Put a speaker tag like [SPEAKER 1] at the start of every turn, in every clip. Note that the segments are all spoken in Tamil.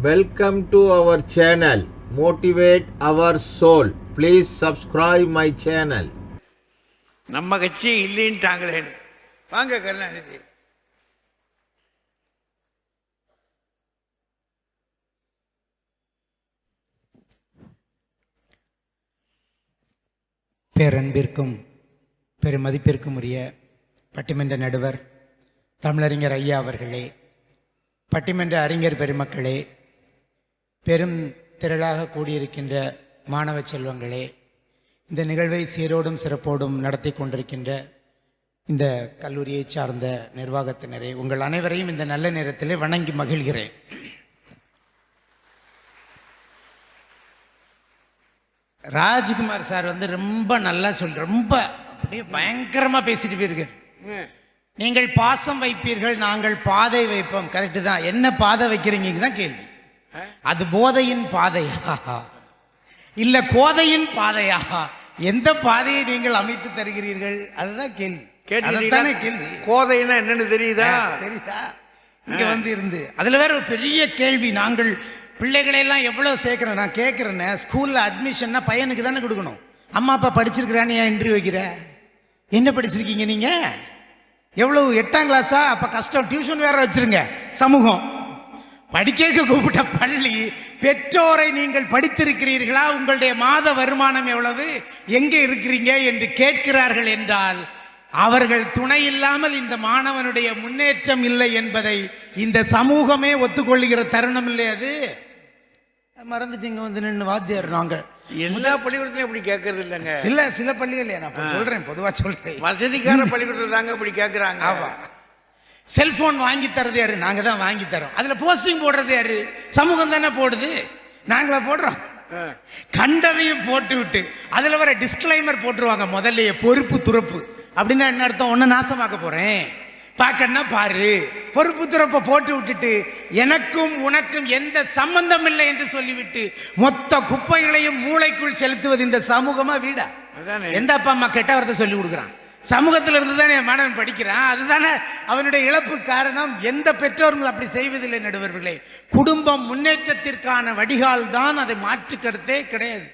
[SPEAKER 1] Welcome to our channel Motivate Our Soul. Please subscribe my channel.
[SPEAKER 2] நம்ம கட்சி இல்லைன்ட்டாங்களேன்னு வாங்க கருணாநிதி
[SPEAKER 3] பேரன்பிற்கும் பெருமதிப்பிற்கும் உரிய பட்டிமன்ற நடுவர் தமிழறிஞர் ஐயா அவர்களே பட்டிமன்ற அறிஞர் பெருமக்களே பெரும் திரளாக கூடியிருக்கின்ற மாணவ செல்வங்களே இந்த நிகழ்வை சீரோடும் சிறப்போடும் நடத்தி கொண்டிருக்கின்ற இந்த கல்லூரியை சார்ந்த நிர்வாகத்தினரே உங்கள் அனைவரையும் இந்த நல்ல நேரத்திலே வணங்கி மகிழ்கிறேன். ராஜ்குமார் சார் வந்து ரொம்ப நல்லா சொல் ரொம்ப அப்படியே பயங்கரமா பேசிட்டு போயிருக்காரு. நீங்கள் பாசம் வைப்பீர்கள் நாங்கள் பாதை வைப்போம். கரெக்டு தான். என்ன பாதை வைக்கிறீங்க தான் கேள்வி. அது போதையின் பாதையா? இல்ல கோதையின் பாதையா? எந்த பாதையை நீங்கள் அமைத்து தருகிறீர்கள்? அதுதான் கேள்வி. அதைத்தானே கேள்வி.
[SPEAKER 2] கோதைன்னா என்னன்னு தெரியுதா?
[SPEAKER 3] தெரியுதா? இங்க வந்து இருந்து அதுல வேற ஒரு பெரிய கேள்வி. நாங்கள் பிள்ளைகளை எல்லாம் எவ்வளவு சேர்க்கிறோம்? நான் கேட்கிறேன்னு ஸ்கூல்ல அட்மிஷன்னா பையனுக்கு தானே கொடுக்கணும். அம்மா அப்பா படிச்சிருக்கிறான்னு ஏன் இன்டர்வியூ வைக்கிற? என்ன படிச்சிருக்கீங்க நீங்க? எவ்வளவு எட்டாம் கிளாஸா அப்ப கஷ்டம் டியூஷன் வேற வச்சிருங்க. சமூகம். படிக்க கூப்பிட்ட பள்ளி பெற்றோரை நீங்கள் படித்திருக்கிறீர்களா? உங்களுடைய மாத வருமானம் எவ்வளவு? எங்கே இருக்கிறீங்க என்று கேட்கிறார்கள் என்றால் அவர்கள் துணை இல்லாமல் இந்த மாணவனுடைய முன்னேற்றம் இல்லை என்பதை இந்த சமூகமே ஒத்துக்கொள்ளுகிற தருணம் இல்லை அது? மறந்துட்டீங்க வந்து நின்று வாத்தியார் நாங்க
[SPEAKER 2] எல்லா பள்ளிக்கூடத்துலையும் அப்படி கேட்கறது இல்லைங்க.
[SPEAKER 3] சில சில பள்ளிகள் நான் சொல்றேன் பொதுவா சொல்றேன்.
[SPEAKER 2] வசதிக்கார பள்ளிக்கூடத்தில் தாங்க அப்படி கேட்குறாங்க.
[SPEAKER 3] ஆமா. செல்போன் வாங்கி தரது யாரு? நாங்க தான் வாங்கி தரோம் அதுல போஸ்டிங் போடுறது யாரு? சமூகம் தானே போடுது. நாங்களா போடுறோம். கண்டதையும் போட்டு விட்டு அதுல வர டிஸ்க்ளைமர் போட்டுருவாங்க முதல்லயே பொறுப்பு துறப்பு. அப்படின்னா என்ன அர்த்தம்? ஒன்னு நாசமாக்க போறேன். பார்க்கன்னா பாரு. பொறுப்பு துறப்பை போட்டு விட்டுட்டு எனக்கும் உனக்கும் எந்த சம்பந்தம் இல்லை என்று சொல்லிவிட்டு மொத்த குப்பைகளையும் மூளைக்குள் செலுத்துவது இந்த சமூகமா வீடா. எந்த அப்பா அம்மா கெட்ட வார்த்தை சொல்லி கொடுக்குறான்? சமூகத்தில் இருந்து தான் என் மாணவன் படிக்கிறான்? அதுதானே அவனுடைய இழப்பு காரணம். எந்த பெற்றோரும் அப்படி செய்வதில்லை நடுவர்களே. குடும்பம் முன்னேற்றத்திற்கான வடிகால் தான் அதை மாற்று கருத்தே கிடையாது.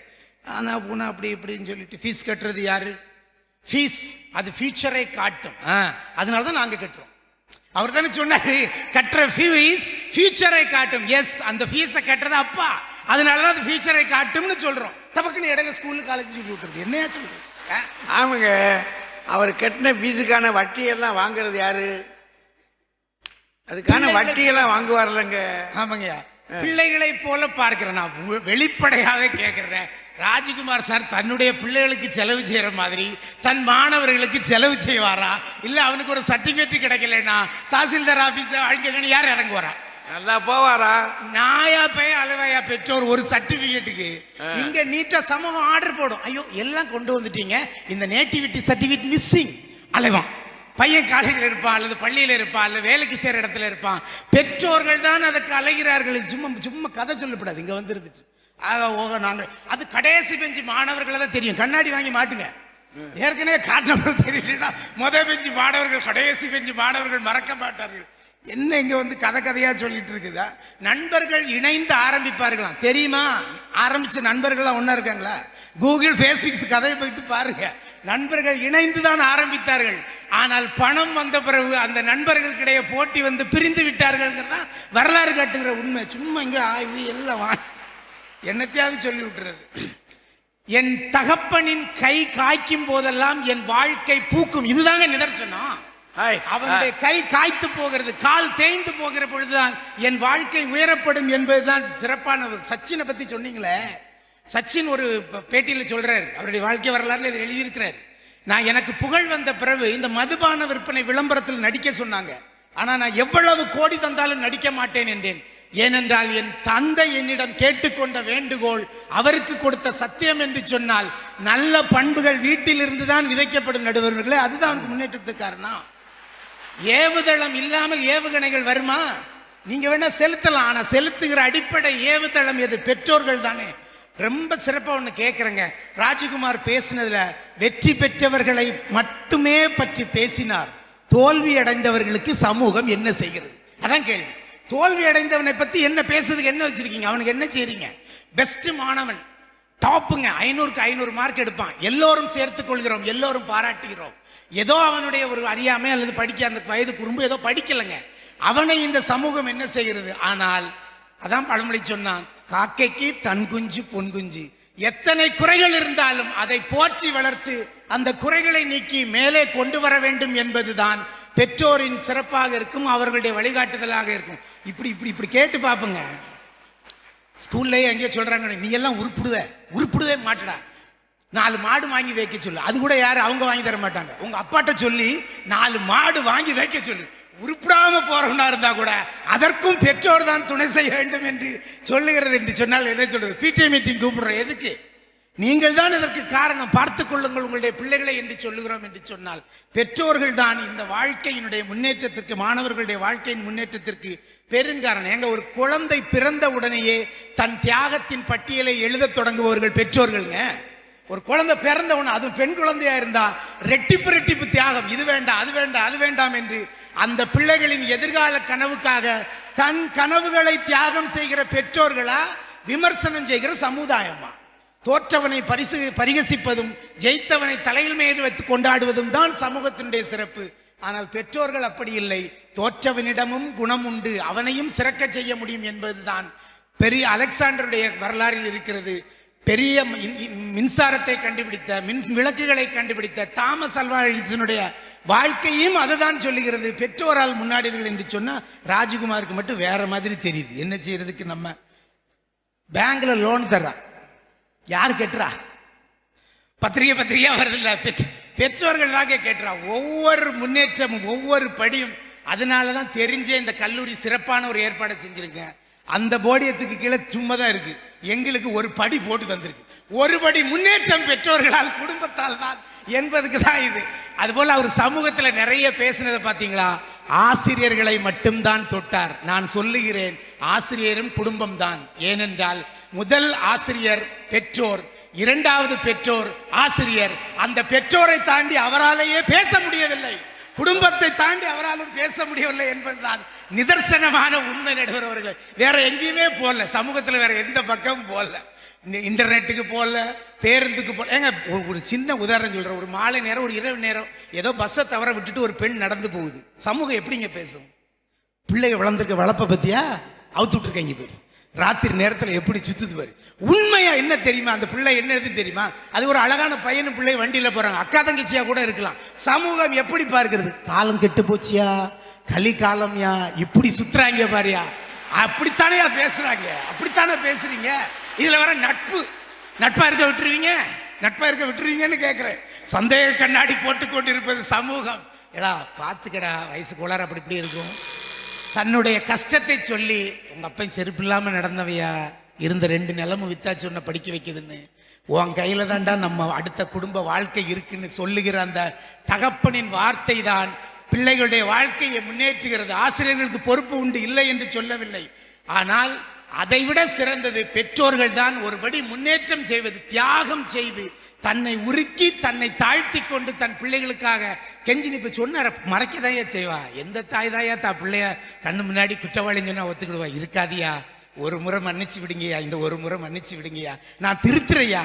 [SPEAKER 3] ஆனால் பூனா அப்படி இப்படின்னு சொல்லிட்டு ஃபீஸ் கட்டுறது யாரு? ஃபீஸ் அது ஃபியூச்சரை காட்டும். ஆ, அதனால தான் நாங்கள் கட்டுறோம். அவர் தானே சொன்னார் கட்டுற ஃபீஸ் ஃபியூச்சரை காட்டும். எஸ் அந்த ஃபீஸை கட்டுறது அப்பா. அதனால தான் அது ஃபியூச்சரை காட்டும்னு சொல்கிறோம் தமக்குன்னு இடங்க ஸ்கூலு காலேஜ் சொல்லி விட்டுறது. என்னையா சொல்றது
[SPEAKER 2] ஆமாங்க. அவர் கட்டின ஃபீஸுக்கான வட்டியெல்லாம் வாங்குறது யாரு? அதுக்கான வட்டியெல்லாம் வாங்குவார்லங்க.
[SPEAKER 3] ஆமாங்கய்யா பிள்ளைகளை போல பார்க்கிறேன் நான். வெளிப்படையாக கேட்கிறேன் ராஜ்குமார் சார் தன்னுடைய பிள்ளைகளுக்கு செலவு செய்யற மாதிரி தன் மாணவர்களுக்கு செலவு செய்வாரா? இல்ல அவனுக்கு ஒரு சர்டிபிகேட் கிடைக்கலனா தாசில்தார் ஆபீஸ் அழிக்கணும் யார் இறங்குவாரா?
[SPEAKER 2] நல்லா போவாரா?
[SPEAKER 3] நாயா போய் அழுவாயா பெற்றோர் ஒரு சர்டிபிகேட்டுக்கு இங்க நீட்டா சமூகம் ஆர்டர் போடும். ஐயோ எல்லாம் கொண்டு வந்துட்டீங்க. இந்த நேட்டிவிட்டி சர்டிபிகேட் மிஸ்ஸிங் அலைவான் பையன் காலேஜில் இருப்பான் அல்லது பள்ளியில் இருப்பான் அல்லது வேலைக்கு சேர இடத்துல இருப்பான். பெற்றோர்கள் தான் அதுக்கு அலைகிறார்கள். சும்மா சும்மா கதை சொல்லப்படாது. இங்க வந்து இருந்துச்சு ஆக ஓக நாங்க அது கடைசி பெஞ்சு மாணவர்களை தான் தெரியும். கண்ணாடி வாங்கி மாட்டுங்க. ஏற்கனவே காட்டினவர்கள் தெரியலனா முத பெஞ்சு மாணவர்கள் கடைசி பெஞ்சு மாணவர்கள் மறக்க மாட்டார்கள். என்ன இங்க வந்து கதை கதையா சொல்லிட்டு இருக்குதா? நண்பர்கள் இணைந்து ஆரம்பிப்பார்களாம். தெரியுமா? ஆரம்பிச்ச நண்பர்கள்லாம் ஒன்றா இருக்காங்களா? கூகுள் ஃபேஸ்புக்ஸ் கதையை போயிட்டு பாருங்க. நண்பர்கள் இணைந்து தான் ஆரம்பித்தார்கள். ஆனால் பணம் வந்த பிறகு அந்த நண்பர்களுக்கிடையே போட்டி வந்து பிரிந்து விட்டார்கள்ங்கிறதா வரலாறு காட்டுகிற உண்மை. சும்மா இங்க ஆய்வு எல்லாம் வா. என்னத்தையாவது சொல்லி விட்டுறது. என் தகப்பனின் கை காய்க்கும் போதெல்லாம் என் வாழ்க்கை பூக்கும். இதுதாங்க நிதர்சனம். அவனுடைய கை காய்த்து போகிறது கால் தேய்ந்து போகிற பொழுதுதான் என் வாழ்க்கை உயரப்படும் என்பதுதான் சிறப்பான ஒரு- சச்சினை பத்தி சொன்னீங்களே? சச்சின் ஒரு பேட்டியில சொல்றாரு. அவருடைய வாழ்க்கை வரலாறுல இதில் எழுதியிருக்கிறார். நான் எனக்கு புகழ் வந்த பிறகு இந்த மதுபான விற்பனை விளம்பரத்தில் நடிக்க சொன்னாங்க. ஆனா நான் எவ்வளவு கோடி தந்தாலும் நடிக்க மாட்டேன் என்றேன். ஏனென்றால் என் தந்தை என்னிடம் கேட்டுக்கொண்ட வேண்டுகோள் அவருக்கு கொடுத்த சத்தியம் என்று சொன்னால் நல்ல பண்புகள் வீட்டிலிருந்து தான் விதைக்கப்படும் நடுவர்களே அதுதான் அவனுக்கு முன்னேற்றத்துக்கு காரணம். ஏவுதளம் இல்லாமல் ஏவுகணைகள் வருமா? நீங்க வேணா செலுத்தலாம் ஆனா செலுத்துகிற அடிப்படை ஏவுதளம் எது? பெற்றோர்கள் தானே. ரொம்ப சிறப்பாக ஒன்று கேட்குறேங்க ராஜகுமார் பேசினதில் வெற்றி பெற்றவர்களை மட்டுமே பற்றி பேசினார். தோல்வி அடைந்தவர்களுக்கு சமூகம் என்ன செய்கிறது? அதான் கேள்வி. தோல்வி அடைந்தவனை பற்றி என்ன பேசுறதுக்கு என்ன வச்சுருக்கீங்க? அவனுக்கு என்ன செய்கிறீங்க பெஸ்ட் மாணவன். டாப்புங்க ஐநூறுக்கு ஐநூறு மார்க் எடுப்பான். எல்லோரும் சேர்த்து கொள்கிறோம் எல்லோரும் பாராட்டுகிறோம். ஏதோ அவனுடைய ஒரு அறியாமை அல்லது படிக்க அந்த வயது குறும்பு ஏதோ படிக்கலைங்க. அவனை இந்த சமூகம் என்ன செய்கிறது? ஆனால் அதான் பழமொழி சொன்னான் காக்கைக்கு தன் குஞ்சு பொன் குஞ்சு. எத்தனை குறைகள் இருந்தாலும் அதை போற்றி வளர்த்து அந்த குறைகளை நீக்கி மேலே கொண்டு வர வேண்டும் என்பதுதான் பெற்றோரின் சிறப்பாக இருக்கும் அவர்களுடைய வழிகாட்டுதலாக இருக்கும். இப்படி இப்படி இப்படி கேட்டு பார்ப்போங்க ஸ்கூல்லேயே எங்கேயோ சொல்கிறாங்க நீ எல்லாம் உருப்பிடுவ. உருப்பிடுவே மாட்டடா. நாலு மாடு வாங்கி வைக்க சொல்லு. அது கூட யாரும் அவங்க வாங்கி தர மாட்டாங்க. உங்கள் அப்பாட்ட சொல்லி நாலு மாடு வாங்கி வைக்க சொல்லு. உருப்பிடாம போறவனா இருந்தா கூட அதற்கும் பெற்றோர் தான் துணை செய்ய வேண்டும் என்று சொல்லுகிறது என்று சொன்னால் என்ன சொல்றது? பிடிஏ மீட்டிங் கூப்பிடுறோம். எதுக்கு? நீங்கள் தான் இதற்கு காரணம். பார்த்துக் கொள்ளுங்கள் உங்களுடைய பிள்ளைகளை என்று சொல்லுகிறோம் என்று சொன்னால் பெற்றோர்கள் தான் இந்த வாழ்க்கையினுடைய முன்னேற்றத்திற்கு மாணவர்களுடைய வாழ்க்கையின் முன்னேற்றத்திற்கு பெருங்காரணம். எங்க ஒரு குழந்தை பிறந்த உடனேயே தன் தியாகத்தின் பட்டியலை எழுதத் தொடங்குபவர்கள் பெற்றோர்கள்ங்க. ஒரு குழந்தை பிறந்த உடனே பெண் குழந்தையா இருந்தா ரெட்டிப்பு ரெட்டிப்பு தியாகம். இது வேண்டாம் அது வேண்டாம் அது வேண்டாம் என்று அந்த பிள்ளைகளின் எதிர்கால கனவுக்காக தன் கனவுகளை தியாகம் செய்கிற பெற்றோர்களா விமர்சனம் செய்கிற சமுதாயமா? தோற்றவனை பரிசு பரிகசிப்பதும் ஜெயித்தவனை தலையில் மேல் வைத்து கொண்டாடுவதும் தான் சமூகத்தினுடைய சிறப்பு. ஆனால் பெற்றோர்கள் அப்படி இல்லை. தோற்றவனிடமும் குணம் உண்டு. அவனையும் சிறக்க செய்ய முடியும் என்பதுதான். பெரிய அலெக்சாண்டருடைய வரலாறில் இருக்கிறது. பெரிய மின்சாரத்தை கண்டுபிடித்த மின் விளக்குகளை கண்டுபிடித்த தாமஸ் அல்வா எடிசனுடைய வாழ்க்கையும் அதுதான் சொல்லுகிறது. பெற்றோரால் முன்னாடிகள் என்று சொன்னால் ராஜகுமாருக்கு மட்டும் வேற மாதிரி தெரியுது. என்ன செய்யறதுக்கு நம்ம? பேங்க்ல லோன் தரான் யார் கெட்டுறா பத்திரிகை பத்திரிகையாக வருதில்ல பெற்று பெற்றோர்கள் தாங்க கேட்டுறா ஒவ்வொரு முன்னேற்றமும் ஒவ்வொரு படியும் அதனால தான் தெரிஞ்சே இந்த கல்லூரி சிறப்பான ஒரு ஏற்பாடை செஞ்சுருக்கேன். அந்த போடியத்துக்கு கீழே சும்மா தான் இருக்கு. எங்களுக்கு ஒரு படி போட்டு தந்திருக்கு. ஒரு படி முன்னேற்றம் பெற்றோர்களால் குடும்பத்தால் தான் என்பதுக்கு தான் இது. அதுபோல் அவர் சமூகத்தில் நிறைய பேசினதை பார்த்தீங்களா ஆசிரியர்களை மட்டும்தான் தொட்டார். நான் சொல்லுகிறேன் ஆசிரியரும் குடும்பம் தான் ஏனென்றால் முதல் ஆசிரியர் பெற்றோர் இரண்டாவது பெற்றோர் ஆசிரியர். அந்த பெற்றோரை தாண்டி அவராலேயே பேச முடியவில்லை. குடும்பத்தை தாண்டி அவராலும் பேச முடியவில்லை என்பதுதான் நிதர்சனமான உண்மை நடுவர்களே வேற எங்கேயுமே போகல சமூகத்தில் வேற எந்த பக்கமும் போகல இன்டர்நெட்டுக்கு போகல பேருந்துக்கு போகல ஏங்க ஒரு- சின்ன உதாரணம் சொல்கிறேன் ஒரு மாலை நேரம் ஒரு இரவு நேரம் ஏதோ பஸ்ஸை தவற விட்டுட்டு ஒரு பெண் நடந்து போகுது. சமூகம் எப்படிங்க பேசும்? பிள்ளைங்க வளர்ந்துருக்க வளர்ப்பை பற்றியா அவுத்து விட்டுருக்காங்க பேர். ராத்திரி நேரத்தில் எப்படி சுத்துது பாரு. உண்மையா என்ன தெரியுமா? அந்த பிள்ளை என்ன எது தெரியுமா? அது ஒரு அழகான பையனும் பிள்ளை வண்டியில் போறாங்க. அக்கா தங்கச்சியா கூட இருக்கலாம். சமூகம் எப்படி பார்க்கிறது? காலம் கெட்டு போச்சியா? களி காலம்யா இப்படி சுத்துறாங்க பாரியா. அப்படித்தானேயா பேசுறாங்க? அப்படித்தானே பேசுறீங்க? இதுல வர நட்பு. நட்பா இருக்க விட்டுருவீங்க? நட்பா இருக்க விட்டுருவீங்கன்னு கேட்குறேன் சந்தேக கண்ணாடி போட்டு கொண்டு இருப்பது சமூகம். ஏடா பார்த்துக்கடா வயசு கோளாறு அப்படி இப்படி இருக்கும். தன்னுடைய கஷ்டத்தை சொல்லி உங்க அப்பையும் செருப்பு இல்லாம நடந்தவையா? இருந்த ரெண்டு நிலமும் வித்தாச்சு உன்னை படிக்க வைக்குதுன்னு. உன் கையில தாண்டா நம்ம அடுத்த குடும்ப வாழ்க்கை இருக்குன்னு சொல்லுகிற அந்த தகப்பனின் வார்த்தை தான். பிள்ளைகளுடைய வாழ்க்கையை முன்னேற்றுகிறது. ஆசிரியர்களுக்கு பொறுப்பு உண்டு இல்லை என்று சொல்லவில்லை. ஆனால் அதைவிட சிறந்தது பெற்றோர்கள் தான் ஒருபடி முன்னேற்றம் செய்வது தியாகம் செய்து தன்னை உருக்கி தன்னை தாழ்த்தி கொண்டு தன் பிள்ளைகளுக்காக கெஞ்சி இப்ப சொன்னார மறைக்கதாயா செய்வா? எந்த தாய் தாயா தா பிள்ளைய கண்ணு முன்னாடி குற்றவாளின்னு சொன்னா ஒத்துக்கிடுவா? இருக்காதியா? ஒரு முறை மன்னிச்சு விடுங்கய்யா இந்த ஒரு முறை மன்னிச்சு விடுங்கய்யா. நான் திருத்துறையா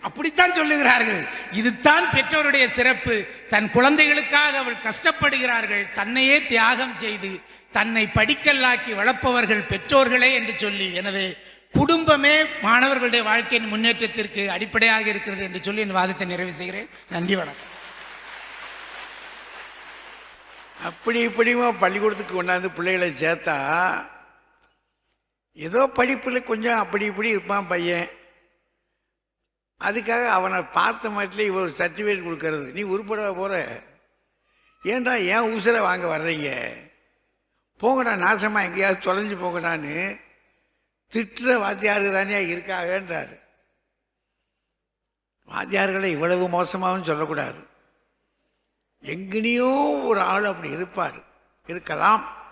[SPEAKER 3] அப்படித்தான் சொல்லுகிறார்கள். இதுதான் பெற்றோருடைய சிறப்பு. தன் குழந்தைகளுக்காக அவள் கஷ்டப்படுகிறார்கள். தன்னையே தியாகம் செய்து தன்னை படிக்கல்லாக்கி வளர்ப்பவர்கள் பெற்றோர்களே என்று சொல்லி எனவே குடும்பமே மாணவர்களுடைய வாழ்க்கையின் முன்னேற்றத்திற்கு அடிப்படையாக இருக்கிறது என்று சொல்லி என் வாதத்தை நிறைவு செய்கிறேன். நன்றி வணக்கம்.
[SPEAKER 2] அப்படி இப்படியுமா பள்ளிக்கூடத்துக்கு கொண்டாந்து பிள்ளைகளை சேர்த்தா ஏதோ படிப்பில் கொஞ்சம் அப்படி இப்படி இருப்பான் பையன். அதுக்காக அவனை பார்த்த மாதிரில இவர் சர்டிஃபிகேட் கொடுக்கறது. நீ உருப்பட போகிற ஏன்டா ஏன் உசுரை வாங்க வர்றீங்க? போங்கடா நாசமாக எங்கேயாவது தொலைஞ்சு போங்கடான்னு திட்டுற வாத்தியாரு தானே இருக்காகன்றார். வாத்தியார்களை இவ்வளவு மோசமாகவும் சொல்லக்கூடாது. எங்கனையோ ஒரு ஆள் அப்படி இருப்பார். இருக்கலாம்.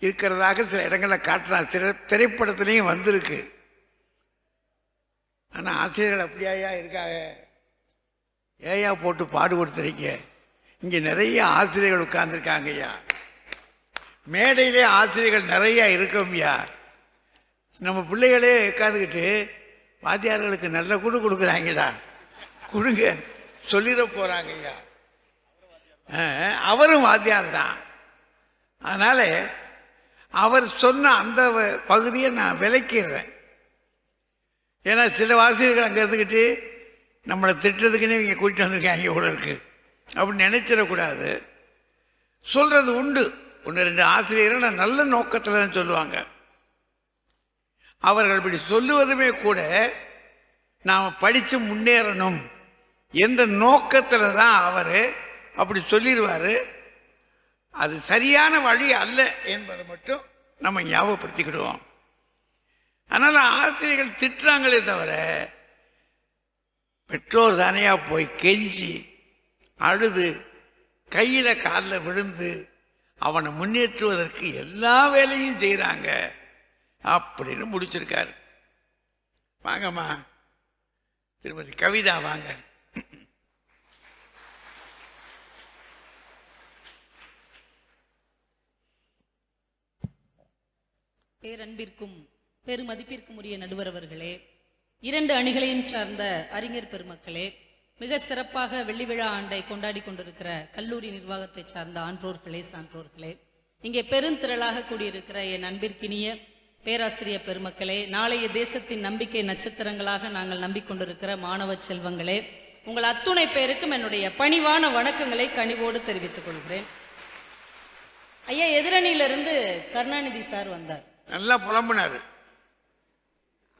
[SPEAKER 2] இருக்கிறதாக சில இடங்களில் காட்டுறான் சில திரைப்படத்துலேயும் வந்திருக்கு. ஆனால் ஆசிரியர்கள் அப்படியாயா இருக்காங்க ஏயா போட்டு பாடுபடுத்துறீங்க. இங்கே நிறைய ஆசிரியர்கள் உட்கார்ந்துருக்காங்கய்யா. மேடையிலே ஆசிரியர்கள் நிறைய இருக்கோம்யா நம்ம பிள்ளைகளே உட்காந்துக்கிட்டு வாத்தியார்களுக்கு நல்ல குடு கொடுக்குறாங்கடா. கொடுங்க சொல்லிட போகிறாங்கய்யா அவரும் வாத்தியார் தான். அதனால் அவர் சொன்ன அந்த வ- பகுதியை நான் விளக்கிடுறேன். ஏன்னா சில ஆசிரியர்கள் அங்கே இருந்துக்கிட்டு நம்மளை திட்டுறதுக்குன்னே இங்கே கூட்டிட்டு வந்திருக்காங்க இவ்வளோ இருக்கு அப்படின்னு நினச்சிடக்கூடாது. சொல்கிறது உண்டு. ஒன்று ரெண்டு ஆசிரியர்கள் நான் நல்ல நோக்கத்தில் தான் சொல்லுவாங்க. அவர்கள் இப்படி சொல்லுவதுமே கூட நாம் படித்து முன்னேறணும். எந்த நோக்கத்தில் தான் அவர் அப்படி சொல்லிடுவார் அது சரியான வழி அல்ல என்பதை மட்டும் நம்ம ஞாபகப்படுத்திக்கிடுவோம். அதனால் ஆசிரியர்கள் திட்டுறாங்களே தவிர பெற்றோர் தானையாக போய் கெஞ்சி அழுது கையில் காலில் விழுந்து அவனை முன்னேற்றுவதற்கு எல்லா வேலையும் செய்கிறாங்க அப்படின்னு முடிச்சிருக்காரு. வாங்கம்மா. திருமதி கவிதா வாங்க.
[SPEAKER 4] பேரன்பிற்கும் பெருமதிப்பிற்கும் உரிய நடுவர் அவர்களே இரண்டு அணிகளையும் சார்ந்த அறிஞர் பெருமக்களே மிக சிறப்பாக வெள்ளி விழா ஆண்டை கொண்டாடி கொண்டிருக்கிற கல்லூரி நிர்வாகத்தை சார்ந்த ஆன்றோர்களே சான்றோர்களே இங்கே பெருந்திரளாக கூடியிருக்கிற என் அன்பிற்கினிய பேராசிரியர் பெருமக்களே நாளைய தேசத்தின் நம்பிக்கை நட்சத்திரங்களாக நாங்கள் நம்பிக்கொண்டிருக்கிற மாணவ செல்வங்களே உங்கள் அத்துணை பேருக்கும் என்னுடைய பணிவான வணக்கங்களை கனிவோடு தெரிவித்துக் கொள்கிறேன். ஐயா எதிரணியிலிருந்து கருணாநிதி சார் வந்தார்.
[SPEAKER 2] நல்லா புலம்புனாரு.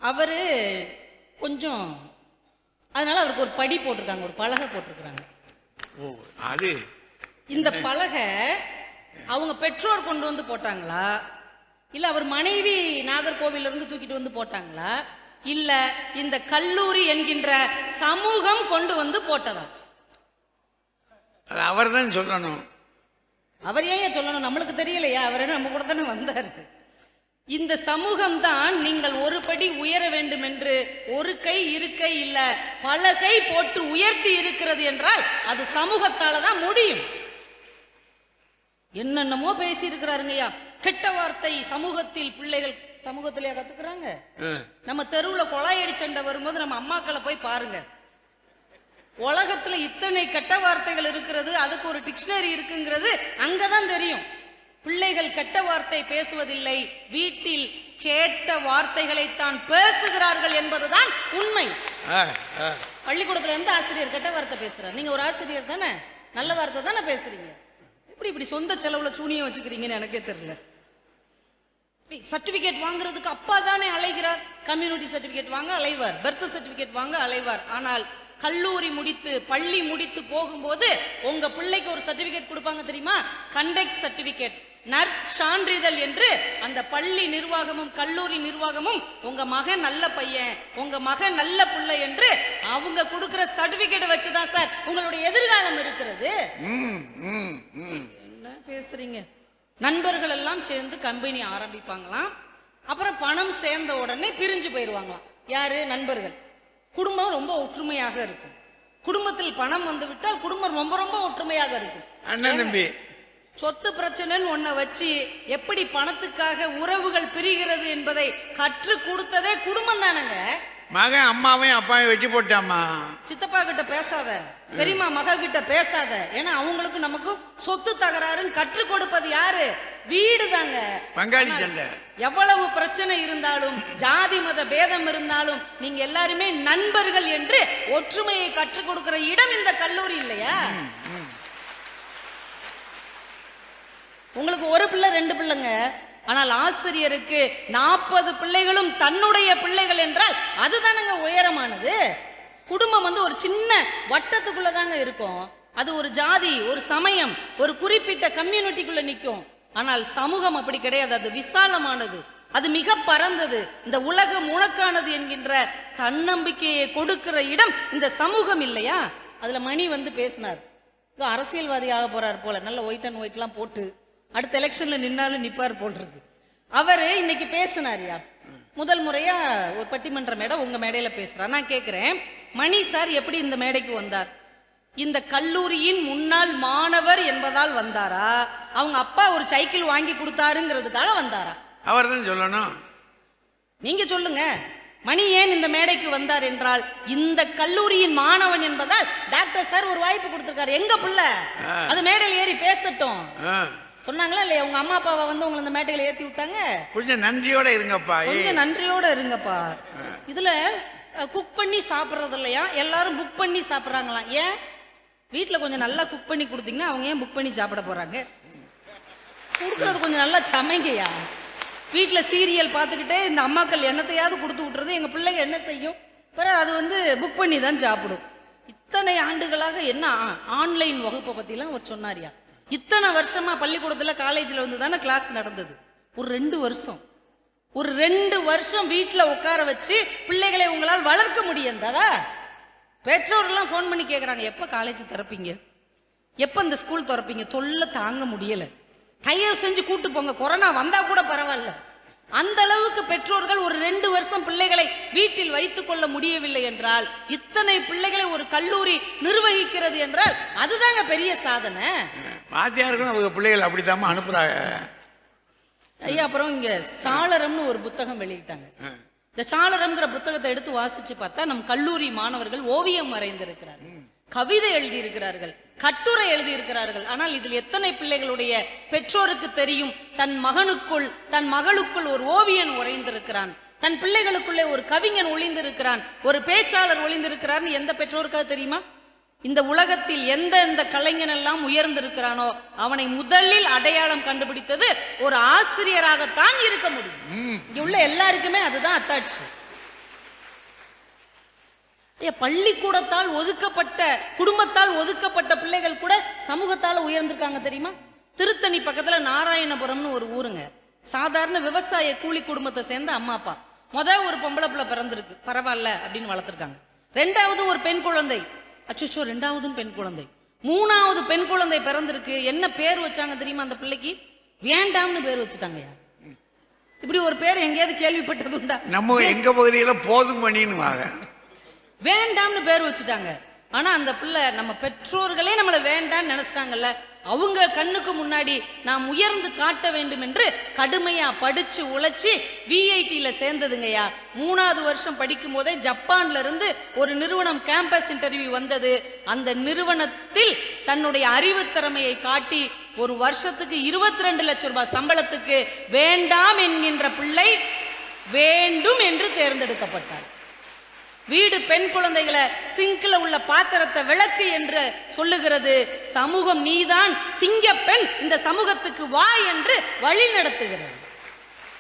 [SPEAKER 4] அவரு கொஞ்சம் அதனால அவருக்கு ஒரு படி போட்டிருக்காங்க ஒரு பலகை போட்டிருக்கிறாங்க.
[SPEAKER 2] ஓ அது.
[SPEAKER 4] இந்த பலகை அவங்க பெற்றோர் கொண்டு வந்து போட்டாங்களா? இல்ல அவர் மனைவி நாகர்கோவில்ல இருந்து தூக்கிட்டு வந்து போட்டாங்களா? இல்ல இந்த கல்லூரி என்கின்ற சமூகம் கொண்டு வந்து போட்டதா?
[SPEAKER 2] அது அவர் தான் சொல்லணும்.
[SPEAKER 4] அவர் ஏன் சொல்லணும்? நம்மளுக்கு தெரியலையா? அவர் நம்ம கூட தானே வந்தார். இந்த சமூகம் தான் நீங்கள் ஒரு படி உயர வேண்டும் என்று ஒரு கை இருக்கை இல்ல பல கை போட்டு உயர்த்தி இருக்கிறது என்றால் அது சமூகத்தால தான் முடியும். என்னென்னமோ பேசி இருக்கிறாருங்கய்யா கெட்ட வார்த்தை சமூகத்தில் பிள்ளைகள் சமூகத்திலேயே கத்துக்கிறாங்க. நம்ம தெருவுல கொலாயடி சண்டை வரும்போது நம்ம அம்மாக்களை போய் பாருங்க. உலகத்துல இத்தனை கெட்ட வார்த்தைகள் இருக்கிறது அதுக்கு ஒரு டிக்ஷனரி இருக்குங்கிறது அங்கதான் தெரியும். பிள்ளைகள் கெட்ட வார்த்தை பேசுவதில்லை. வீட்டில் கேட்ட வார்த்தைகளைத்தான் பேசுகிறார்கள் என்பதுதான் உண்மை. பள்ளிக்கூடத்துல எந்த ஆசிரியர் கெட்ட வார்த்தை பேசுறாரு. நீங்க ஒரு ஆசிரியர் தானே? நல்ல வார்த்தை தானே பேசுறீங்க? எப்படி இப்படி சொந்த செலவுல சூனியம் வச்சுக்கிறீங்கன்னு எனக்கே தெரியல. சர்டிபிகேட் வாங்குறதுக்கு அப்பா தானே அலைகிறார். கம்யூனிட்டி சர்டிபிகேட் வாங்க அலைவார். பர்த் சர்டிபிகேட் வாங்க அலைவார். ஆனால் கல்லூரி முடித்து பள்ளி முடித்து போகும்போது உங்க பிள்ளைக்கு ஒரு சர்டிபிகேட் கொடுப்பாங்க தெரியுமா? கண்டக்ட் சர்டிபிகேட் நற்சான்றிதழ் என்று அந்த பள்ளி நிர்வாகமும் கல்லூரி நிர்வாகமும் உங்க மகன் நல்ல பையன் உங்க மகன் நல்ல பிள்ளை என்று அவங்க கொடுக்கிற சர்டிபிகேட்டை வச்சுதான் சார் உங்களுடைய எதிர்காலம் இருக்கிறது. என்ன பேசுறீங்க? நண்பர்கள் எல்லாம் சேர்ந்து கம்பெனி ஆரம்பிப்பாங்களாம். அப்புறம் பணம் சேர்ந்த உடனே பிரிஞ்சு போயிடுவாங்களாம். யாரு? நண்பர்கள். குடும்பம் ரொம்ப ஒற்றுமையாக இருக்கும். குடும்பத்தில் பணம் வந்து விட்டால் குடும்பம் ரொம்ப ரொம்ப ஒற்றுமையாக இருக்கும்.
[SPEAKER 2] அண்ணன் தம்பி
[SPEAKER 4] சொத்து பிரச்சனைன்னு ஒன்ன வச்சு எப்படி பணத்துக்காக உறவுகள் பிரிகிறது என்பதை கற்றுக் கொடுத்ததே குடும்பம் தானங்க?
[SPEAKER 2] மகன் அம்மாவையும் அப்பாவையும் வெட்டி போட்டாம்மா.
[SPEAKER 4] சித்தப்பா கிட்ட பேசாத பெரியம்மா மக கிட்ட பேசாத. ஏன்னா அவங்களுக்கு நமக்கு சொத்து தகராறுன்னு கற்றுக் கொடுப்பது யாரு? வீடு தாங்க.
[SPEAKER 2] பங்காளி சண்டை.
[SPEAKER 4] எவ்வளவு பிரச்சனை இருந்தாலும் ஜாதி மத பேதம் இருந்தாலும் நீங்க எல்லாருமே நண்பர்கள் என்று ஒற்றுமையை கற்றுக் கொடுக்கிற இடம் இந்த கல்லூரி இல்லையா? உங்களுக்கு ஒரு பிள்ளை ரெண்டு பிள்ளைங்க. ஆனால் ஆசிரியருக்கு நாற்பது பிள்ளைகளும் தன்னுடைய பிள்ளைகள் என்றால் அதுதானங்க உயரமானது? குடும்பம் வந்து ஒரு சின்ன வட்டத்துக்குள்ளே தாங்க இருக்கும். அது ஒரு ஜாதி ஒரு சமயம் ஒரு குறிப்பிட்ட கம்யூனிட்டிக்குள்ளே நிற்கும். ஆனால் சமூகம் அப்படி கிடையாது. அது விசாலமானது. அது மிக பரந்தது. இந்த உலகம் உனக்கானது என்கின்ற தன்னம்பிக்கையை கொடுக்கிற இடம் இந்த சமூகம் இல்லையா? அதில் மணி வந்து பேசினார். இதோ அரசியல்வாதி ஆக போறார் போல. நல்ல ஒயிட் அண்ட் ஒயிட்லாம் போட்டு அடுத்த எலெக்ஷன்ல நின்னாலும் நிப்பார் போல் இருக்கு அவரு இன்னைக்கு பேசினார்யா முதல் முறையா ஒரு பட்டிமன்ற மேடை உங்க மேடையில பேசுறார். நான் கேட்கிறேன் மணி சார் எப்படி இந்த மேடைக்கு வந்தார்? இந்த கல்லூரியின் முன்னாள் மாணவர் என்பதால் வந்தாரா? அவங்க அப்பா ஒரு சைக்கிள் வாங்கி கொடுத்தாருங்கிறதுக்காக வந்தாரா?
[SPEAKER 2] அவர் தான் சொல்லணும்.
[SPEAKER 4] நீங்க சொல்லுங்க. மணி ஏன் இந்த மேடைக்கு வந்தார் என்றால் இந்த கல்லூரியின் மாணவன் என்பதால் டாக்டர் சார் ஒரு வாய்ப்பு கொடுத்திருக்காரு. எங்க பிள்ளை? அது மேடையில் ஏறி பேசட்டும். சொன்னாங்களா இல்லையா? உங்க அம்மா அப்பாவை வந்து உங்களை இந்த மேடையில் ஏத்தி விட்டாங்க?
[SPEAKER 2] கொஞ்சம் நன்றியோட இருங்கப்பா.
[SPEAKER 4] கொஞ்சம் நன்றியோட இருங்கப்பா. இதுல குக் பண்ணி சாப்பிட்றது இல்லையா? எல்லாரும் புக் பண்ணி சாப்பிட்றாங்களாம் ஏன்? வீட்டில் கொஞ்சம் நல்லா குக் பண்ணி கொடுத்தீங்கன்னா அவங்க ஏன் புக் பண்ணி சாப்பிட போறாங்க? கொடுக்கறது கொஞ்சம் நல்லா சமைங்கய்யா. வீட்டில் சீரியல் பார்த்துக்கிட்டே இந்த அம்மாக்கள் என்னத்தையாவது கொடுத்து விட்டுறது எங்கள் பிள்ளைங்க என்ன செய்யும்? பிறகு அது வந்து புக் பண்ணி தான் சாப்பிடும். இத்தனை ஆண்டுகளாக என்ன ஆன்லைன் வகுப்பை பற்றிலாம் அவர் சொன்னார்யா? இத்தனை வருஷமா பள்ளிக்கூடத்தில் காலேஜில் வந்து தானே கிளாஸ் நடந்தது. ஒரு ரெண்டு வருஷம். ஒரு ரெண்டு வருஷம் வீட்டில் உட்கார வச்சு பிள்ளைகளை உங்களால் வளர்க்க முடியும் தாதா பெற்றோர்கள்லாம் ஃபோன் பண்ணி கேட்குறாங்க எப்போ காலேஜ் திறப்பீங்க? எப்போ இந்த ஸ்கூல் திறப்பீங்க? தொல்லை தாங்க முடியலை. தயவு செஞ்சு கூட்டு போங்க. கொரோனா வந்தால் கூட பரவாயில்ல. அந்த அளவுக்கு பெற்றோர்கள் ஒரு ரெண்டு வருஷம் பிள்ளைகளை வீட்டில் வைத்துக் கொள்ள முடியவில்லை என்றால் இத்தனை பிள்ளைகளை ஒரு கல்லூரி நிர்வகிக்கிறது என்றால் அதுதாங்க பெரிய சாதனை.
[SPEAKER 2] வாத்தியாருக்கும் அவங்க பிள்ளைகள் அப்படித்தாம்மா அனுப்புறாங்க.
[SPEAKER 4] ஐயா அப்புறம் இங்க சாளரம்னு ஒரு புத்தகம் வெளியிட்டாங்க. இந்த சாளரம்ங்கிற புத்தகத்தை எடுத்து வாசிச்சு பார்த்தா நம் கல்லூரி மாணவர்கள் ஓவியம் வரைந்திருக்கிறார்கள். கவிதை எழுதியிருக்கிறார்கள் கட்டுரை எழுதியிருக்கிறார்கள். ஆனால் இதில் எத்தனை பிள்ளைகளுடைய பெற்றோருக்கு தெரியும்? தன் மகனுக்குள் தன் மகளுக்குள் ஒரு ஓவியன் உறைந்திருக்கிறான். தன் பிள்ளைகளுக்குள்ளே ஒரு கவிஞன் ஒளிந்திருக்கிறான். ஒரு பேச்சாளர் ஒளிந்திருக்கிறார்னு எந்த பெற்றோருக்காக தெரியுமா? இந்த உலகத்தில் எந்த எந்த கலைஞன் எல்லாம் உயர்ந்திருக்கிறானோ அவனை முதலில் அடையாளம் கண்டுபிடித்தது ஒரு ஆசிரியராகத்தான் இருக்க முடியும். இங்க உள்ள எல்லாருக்குமே அதுதான் அத்தாட்சி. பள்ளிக்கூடத்தால் ஒதுக்கப்பட்ட குடும்பத்தால் ஒதுக்கப்பட்ட பிள்ளைகள் கூட சமூகத்தால் உயர்ந்திருக்காங்க தெரியுமா? திருத்தணி பக்கத்துல நாராயணபுரம்னு ஒரு ஊருங்க. சாதாரண விவசாய கூலி குடும்பத்தை சேர்ந்த அம்மா அப்பா. முத ஒரு பொம்பளை பிள்ளை பிறந்திருக்கு. பரவாயில்ல அப்படின்னு வளர்த்துருக்காங்க. ரெண்டாவது ஒரு பெண் குழந்தை. அச்சோ ரெண்டாவதும் பெண் குழந்தை. மூணாவது பெண் குழந்தை பிறந்திருக்கு. என்ன பேர் வச்சாங்க தெரியுமா அந்த பிள்ளைக்கு? வேண்டாம்னு பேர் வச்சுட்டாங்கயா இப்படி ஒரு பேர் எங்கேயாவது கேள்விப்பட்டது உண்டா
[SPEAKER 2] நம்ம எங்க பகுதியில போதும் பண்ணின்னு
[SPEAKER 4] வேண்டாம்னு பேர் வச்சுட்டாங்க. ஆனா அந்த பிள்ளை நம்ம பெற்றோர்களே நம்மளை வேண்டாம்னு நினைச்சிட்டாங்கல்ல அவங்க கண்ணுக்கு முன்னாடி நாம் உயர்ந்து காட்ட வேண்டும் என்று கடுமையா படிச்சு உழைச்சி விஐடியில சேர்ந்ததுங்கய்யா. மூணாவது வருஷம் படிக்கும் போதே ஜப்பான்ல இருந்து ஒரு நிறுவனம் கேம்பஸ் இன்டர்வியூ வந்தது. அந்த நிறுவனத்தில் தன்னுடைய அறிவு திறமையை காட்டி ஒரு வருஷத்துக்கு இருபத்தி ரெண்டு லட்சம் ரூபாய் சம்பளத்துக்கு வேண்டாம் என்கின்ற பிள்ளை வேண்டும் என்று தேர்ந்தெடுக்கப்பட்டார். வீடு பெண் குழந்தைகளை சிங்கில் உள்ள பாத்திரத்தை விளக்கு என்று சொல்லுகிறது. சமூகம் நீதான் சிங்க பெண். இந்த சமூகத்துக்கு வா என்று வழி நடத்துகிறது.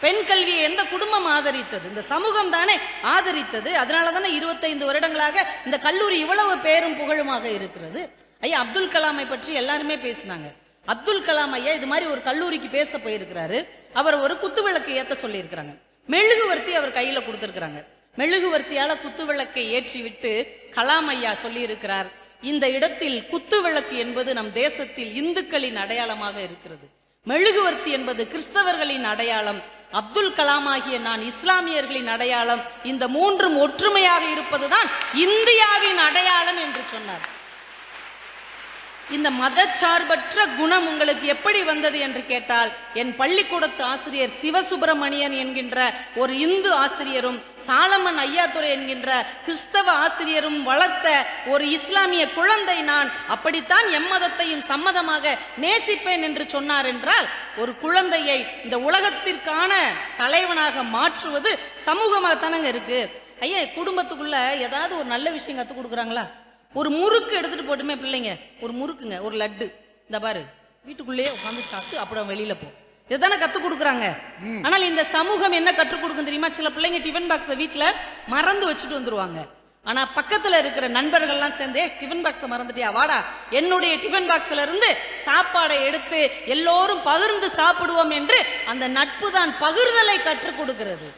[SPEAKER 4] பெண் கல்வியை எந்த குடும்பம் ஆதரித்தது? இந்த சமூகம் தானே ஆதரித்தது. அதனால தானே இருபத்தைந்து வருடங்களாக இந்த கல்லூரி இவ்வளவு பேரும் புகழுமாக இருக்கிறது. ஐயா அப்துல் கலாமை பற்றி எல்லாருமே பேசினாங்க. அப்துல் கலாம் ஐயா இது மாதிரி ஒரு கல்லூரிக்கு பேச போயிருக்கிறாரு. அவர் ஒரு குத்து விளக்கு ஏத்த சொல்லியிருக்கிறாங்க. மெழுகுவர்த்தி அவர் கையில கொடுத்திருக்கிறாங்க. மெழுகுவர்த்தியால குத்து விளக்கை ஏற்றிவிட்டு கலாம் ஐயா சொல்லியிருக்கிறார் இந்த இடத்தில் குத்து விளக்கு என்பது நம் தேசத்தில் இந்துக்களின் அடையாளமாக இருக்கிறது. மெழுகுவர்த்தி என்பது கிறிஸ்தவர்களின் அடையாளம் அப்துல் கலாம் ஆகிய நான் இஸ்லாமியர்களின் அடையாளம் இந்த மூன்றும் ஒற்றுமையாக இருப்பதுதான் இந்தியாவின் அடையாளம் என்று சொன்னார். இந்த மதச்சார்பற்ற குணம் உங்களுக்கு எப்படி வந்தது என்று கேட்டால் என் பள்ளிக்கூடத்து ஆசிரியர் சிவசுப்பிரமணியன் என்கின்ற ஒரு இந்து ஆசிரியரும் சாலமன் ஐயாத்துறை என்கின்ற கிறிஸ்தவ ஆசிரியரும் வளர்த்த ஒரு இஸ்லாமிய குழந்தை நான் அப்படித்தான் எம்மதத்தையும் சம்மதமாக நேசிப்பேன் என்று சொன்னார் என்றால் ஒரு குழந்தையை இந்த உலகத்திற்கான தலைவனாக மாற்றுவது சமூகமாகத்தானங்க இருக்கு. ஐயா குடும்பத்துக்குள்ள ஏதாவது ஒரு நல்ல விஷயம் கற்றுக் கொடுக்குறாங்களா? ஒரு முறுக்கு எடுத்துட்டு போட்டுமே பிள்ளைங்க. ஒரு முறுக்குங்க ஒரு லட்டு. இந்த பாரு வீட்டுக்குள்ளேயே உட்காந்து சாப்பிட்டு அப்புறம் வெளியில போ. இதுதானே கற்றுக் கொடுக்குறாங்க. ஆனால் இந்த சமூகம் என்ன கற்றுக் கொடுக்கும் தெரியுமா? சில பிள்ளைங்க டிஃபன் பாக்ஸை வீட்டில் மறந்து வச்சுட்டு வந்துருவாங்க. ஆனா பக்கத்துல இருக்கிற நண்பர்கள்லாம் சேர்ந்து "ஏய், டிஃபன் பாக்ஸை மறந்துட்டியா? வாடா. என்னுடைய டிஃபன் பாக்ஸ்ல இருந்து சாப்பாடை எடுத்து எல்லோரும் பகிர்ந்து சாப்பிடுவோம் என்று அந்த நட்பு தான் பகிர்தலை கற்றுக் கொடுக்கிறது.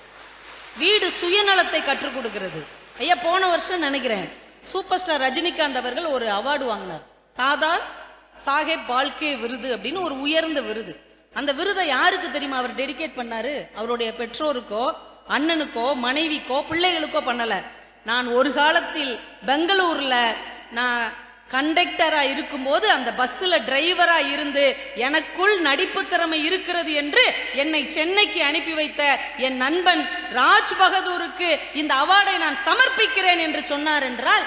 [SPEAKER 4] வீடு சுயநலத்தை கற்றுக் கொடுக்கிறது. ஐயா போன வருஷம் நினைக்கிறேன். சூப்பர் ஸ்டார் ரஜினிகாந்த் அவர்கள் ஒரு அவார்டு வாங்கினார். தாதா சாஹேப் பால்கே விருது அப்படின்னு ஒரு உயர்ந்த விருது. அந்த விருதை யாருக்கு தெரியுமா? அவர் டெடிகேட் பண்ணாரு. அவருடைய பெற்றோருக்கோ அண்ணனுக்கோ மனைவிக்கோ பிள்ளைகளுக்கோ பண்ணலை. நான் ஒரு காலத்தில் பெங்களூரில் நான் கண்டக்டராக இருக்கும்போது அந்த பஸ்ஸில் டிரைவராக இருந்து எனக்குள் நடிப்பு திறமை இருக்கிறது என்று என்னை சென்னைக்கு அனுப்பி வைத்த என் நண்பன் ராஜ் பகதூருக்கு இந்த அவார்டை நான் சமர்ப்பிக்கிறேன் என்று சொன்னார் என்றால்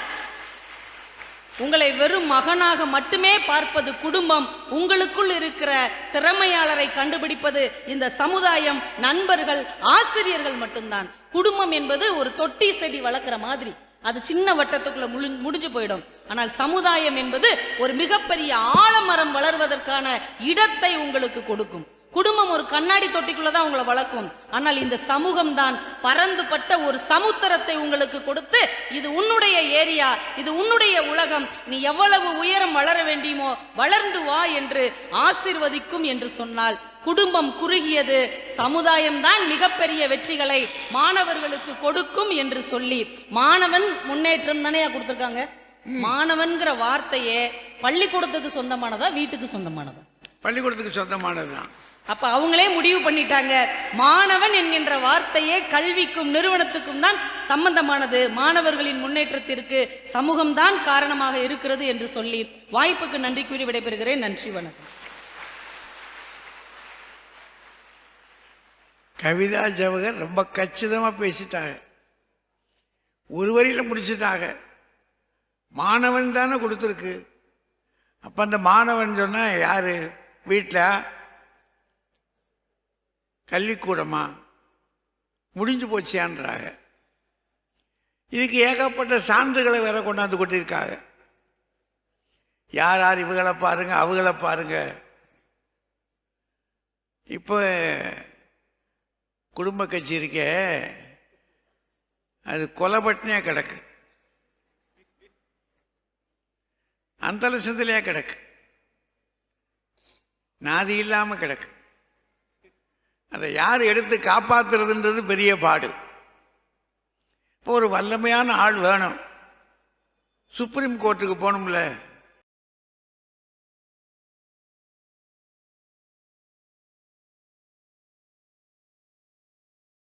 [SPEAKER 4] உங்களை வெறும் மகனாக மட்டுமே பார்ப்பது குடும்பம் உங்களுக்குள் இருக்கிற திறமையாளரை கண்டுபிடிப்பது இந்த சமுதாயம் நண்பர்கள் ஆசிரியர்கள் மட்டும்தான். குடும்பம் என்பது ஒரு தொட்டி செடி வளர்க்குற மாதிரி. அது சின்ன வட்டத்துக்குள்ள முழு முடிஞ்சு போயிடும். ஆனால் சமுதாயம் என்பது ஒரு மிகப்பெரிய ஆலமரம் வளர்வதற்கான இடத்தை உங்களுக்கு கொடுக்கும். குடும்பம் ஒரு கண்ணாடி தொட்டிக்குள்ள தான் உங்களை வளர்க்கும். ஆனால் இந்த சமூகம் தான் பறந்துபட்ட ஒரு சமுத்திரத்தை உங்களுக்கு கொடுத்து இது உன்னுடைய ஏரியா இது உன்னுடைய உலகம் நீ எவ்வளவு உயரம் வளர வேண்டியுமோ வளர்ந்து வா என்று ஆசிர்வதிக்கும் என்று சொன்னால் குடும்பம் குறுகியது. சமுதாயம்தான் மிகப்பெரிய வெற்றிகளை மாணவர்களுக்கு கொடுக்கும் என்று சொல்லி மாணவன் முன்னேற்றம் தானே கொடுத்துருக்காங்க? மாணவன்கிற வார்த்தையே பள்ளிக்கூடத்துக்கு சொந்தமானதா வீட்டுக்கு சொந்தமானதா?
[SPEAKER 2] பள்ளிக்கூடத்துக்கு சொந்தமானது தான்
[SPEAKER 4] அப்ப அவங்களே முடிவு பண்ணிட்டாங்க. மாணவன் என்கின்ற வார்த்தையே கல்விக்கும் நிறுவனத்துக்கும் தான் சம்பந்தமானது. மாணவர்களின் முன்னேற்றத்திற்கு சமூகம்தான் காரணமாக இருக்கிறது என்று சொல்லி வாய்ப்புக்கு நன்றி கூறி விடைபெறுகிறேன். நன்றி வணக்கம்.
[SPEAKER 2] கவிதா ஜவஹர் ரொம்ப கச்சிதமாக பேசிட்டாங்க. ஒரு வரியில் முடிச்சிட்டாங்க. மாணவன் தானே கொடுத்துருக்கு. அப்போ அந்த மாணவன் சொன்னால் யார்? வீட்டில் கல்விக்கூடமா முடிஞ்சு போச்சியான்றாங்க. இதுக்கு ஏகப்பட்ட சான்றுகளை வேற கொண்டாந்து கொண்டிருக்காங்க யார் யார் இவங்களை பாருங்கள் அவங்கள பாருங்கள் இப்போ குடும்ப கட்சி இருக்கே. அது கொலைபட்டினியாக கிடக்கு. அந்தல சிந்தலையாக கிடக்கு. நாதி இல்லாமல் கிடக்கு. அதை யார் எடுத்து காப்பாத்துறதுன்றது பெரிய பாடு. இப்போ ஒரு வல்லமையான ஆள் வேணும். சுப்ரீம் கோர்ட்டுக்கு போகணும்ல.